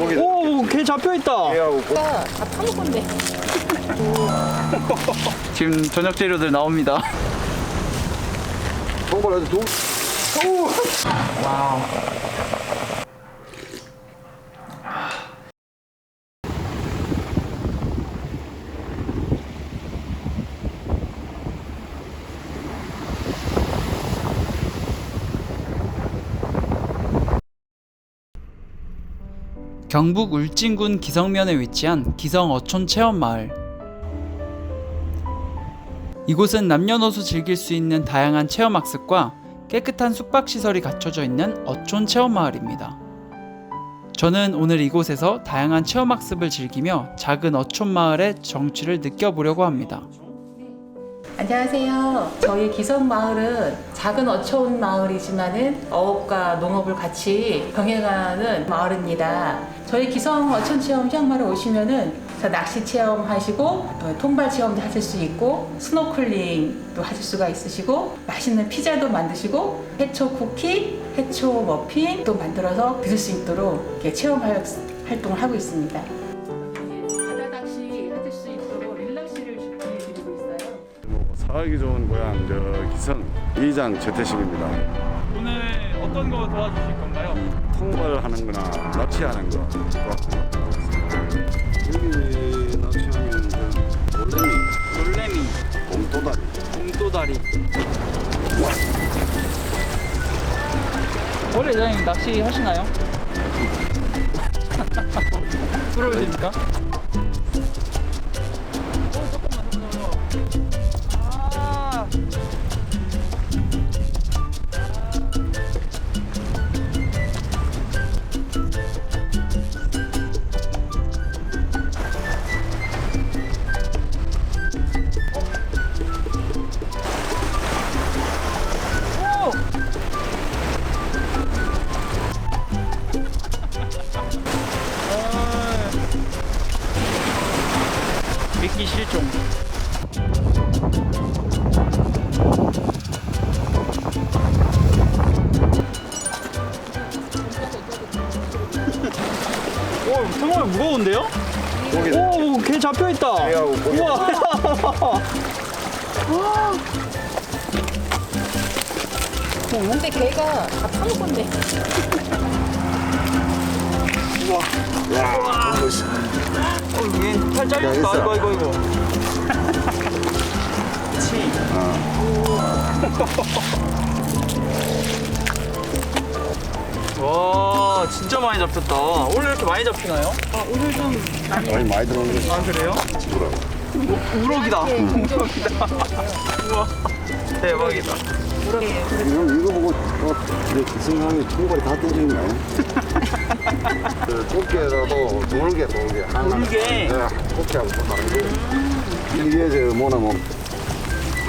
고기 오, 개 잡혀 있다. 개하고 고- 다 파먹었네. 지금 저녁 재료들 나옵니다. 와우. 경북 울진군 기성면에 위치한 기성 어촌 체험마을. 이곳은 남녀노소 즐길 수 있는 다양한 체험 학습과 깨끗한 숙박시설이 갖춰져 있는 어촌 체험마을입니다. 저는 오늘 이곳에서 다양한 체험 학습을 즐기며 작은 어촌 마을의 정취를 느껴보려고 합니다. 안녕하세요. 저희 기성마을은 작은 어촌 마을이지만은 어업과 농업을 같이 병행하는 마을입니다. 저희 기성 어촌 체험 휴양마을에 오시면은 자, 낚시 체험하시고 어, 통발 체험도 하실 수 있고 스노클링도 하실 수가 있으시고 맛있는 피자도 만드시고 해초 쿠키, 해초 머핀도 만들어서 드실 수 있도록 체험 활- 활동을 하고 있습니다. 살기 좋은 고향 저 기성 이장 최태식입니다. 오늘 어떤 거 도와주실 건가요? 통발 하는 거나 낚시하는 거 여기 놀래미, 놀래미. 원래 회장님 낚시 하시나요? 부러우십니까? 아. 실종. 오, 정말 무거운데요? 고기 오, 개 잡혀 있다. 개하고 고기 우와. 근데 걔가 다 파먹었네. 야 씨. 어, 얘팔 잘렸다. 있어. 이거, 이거, 이거. 치. 와, 진짜 많이 잡혔다. 원래 이렇게 많이 잡히나요? 많이 많이 들어오는 거 아, 그래요? 뭐라고 우럭이다. 우럭이다. 우와, 대박이다. 이거 이거 보고 어, 내 기성형이 통발이 다 떼지는 거 아니야? 그 꽃게라도 돌게 돌게 돌게? 네 다른 거 이게 저 뭐나 뭐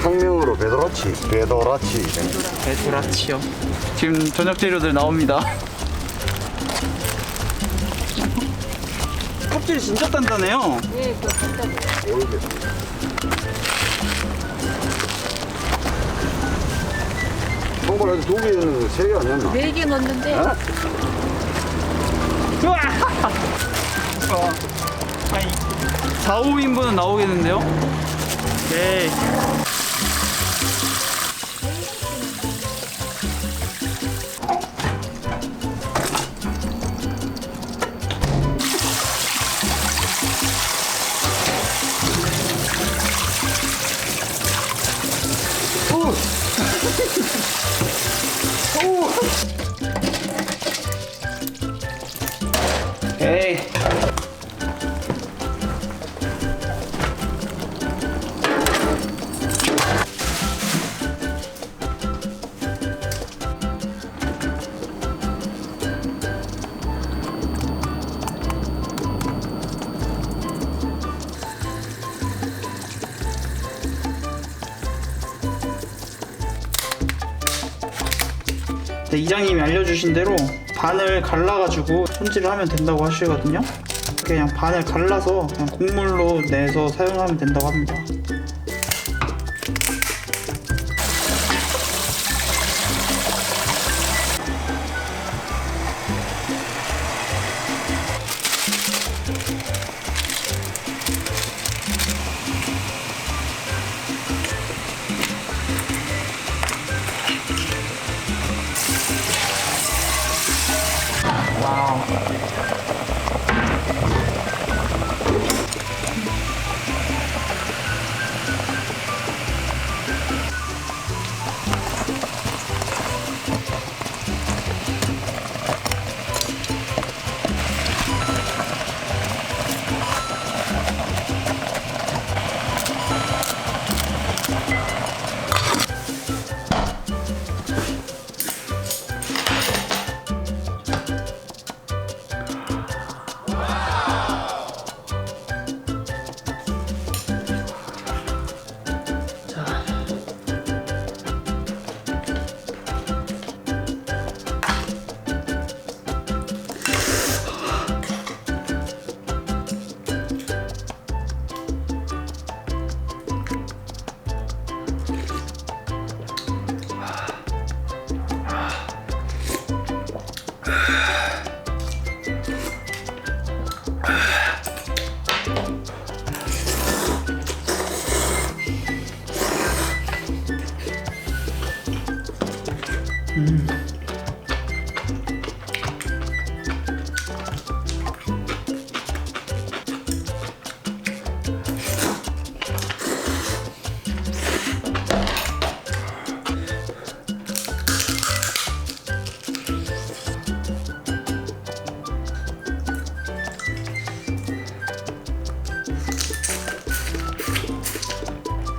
학명으로 베도라치 베도라치 베토라치요. 지금 저녁 재료들 나옵니다. 껍질이 진짜 단단해요. 네, 그거 간단해. 돌게 통발 아직 두 개는 세 개 아니었나? 네개 넣었는데 어? 우와! 어, 아니, 4, 5인분은 나오겠는데요? 네. 에이. 네, 이장님이 알려주신 대로 반을 갈라가지고 손질을 하면 된다고 하시거든요. 그냥 반을 갈라서 그냥 곡물로 내서 사용하면 된다고 합니다.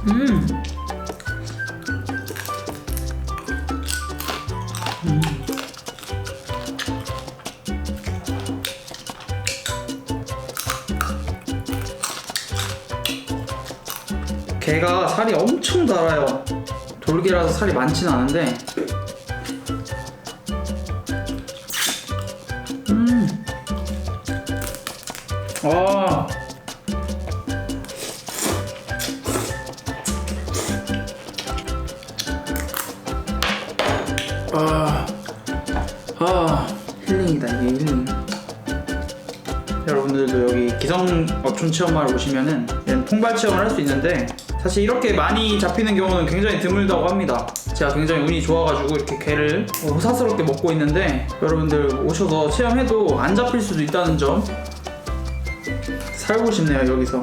음. 게가 살이 엄청 달아요. 돌게라서 살이 많진 않은데. 음. 아. 아, 아, 힐링이다 이게 힐링. 여러분들도 여기 기성 어촌 체험마을 오시면은 이런 통발 체험을 할 수 있는데 사실 이렇게 많이 잡히는 경우는 굉장히 드물다고 합니다. 제가 굉장히 운이 좋아가지고 이렇게 게를 호사스럽게 먹고 있는데 여러분들 오셔서 체험해도 안 잡힐 수도 있다는 점 살고 싶네요 여기서.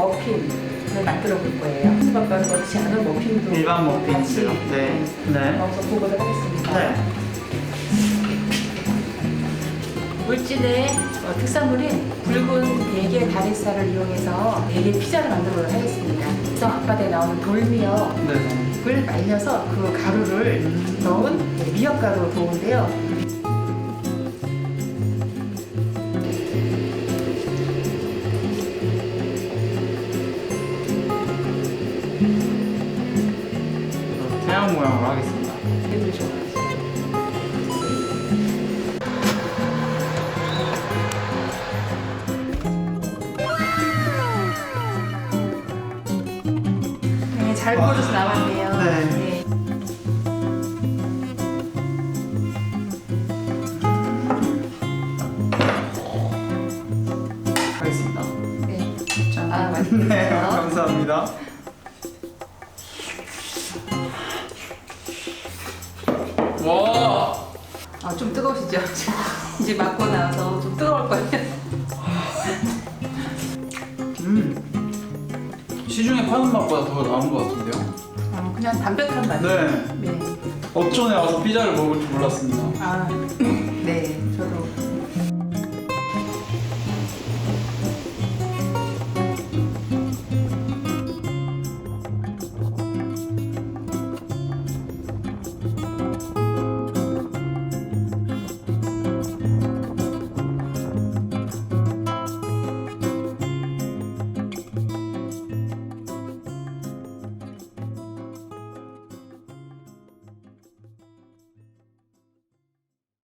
머핀을 만들어 볼 거예요. 수박과 넣지 않은 머핀도 일반 머핀 같이 있어요. 네. 네. 넣어서 보도록 하겠습니다. 네. 물진의 어, 특산물인 붉은 대게 다리살을 이용해서 대게 피자를 만들도록 하겠습니다. 그래서 앞바다에 나오는 돌미역을 네. 말려서 그 가루를 넣은 네, 미역가루 도우인데요. 태양 모양으로 하겠습니다. 네, 잘 구워져서 나왔네요. 네. 하겠습니다. 네. 짠. 아, 네, 좀 뜨거우시죠? 이제 맞고 나서 좀 뜨거울 거예요. 음. 시중에 파는 맛보다 더 나은 것 같은데요? 어, 그냥 담백한 맛. 네. 네. 어촌에 와서 피자를 먹을 줄 몰랐습니다. 아, 네. 저도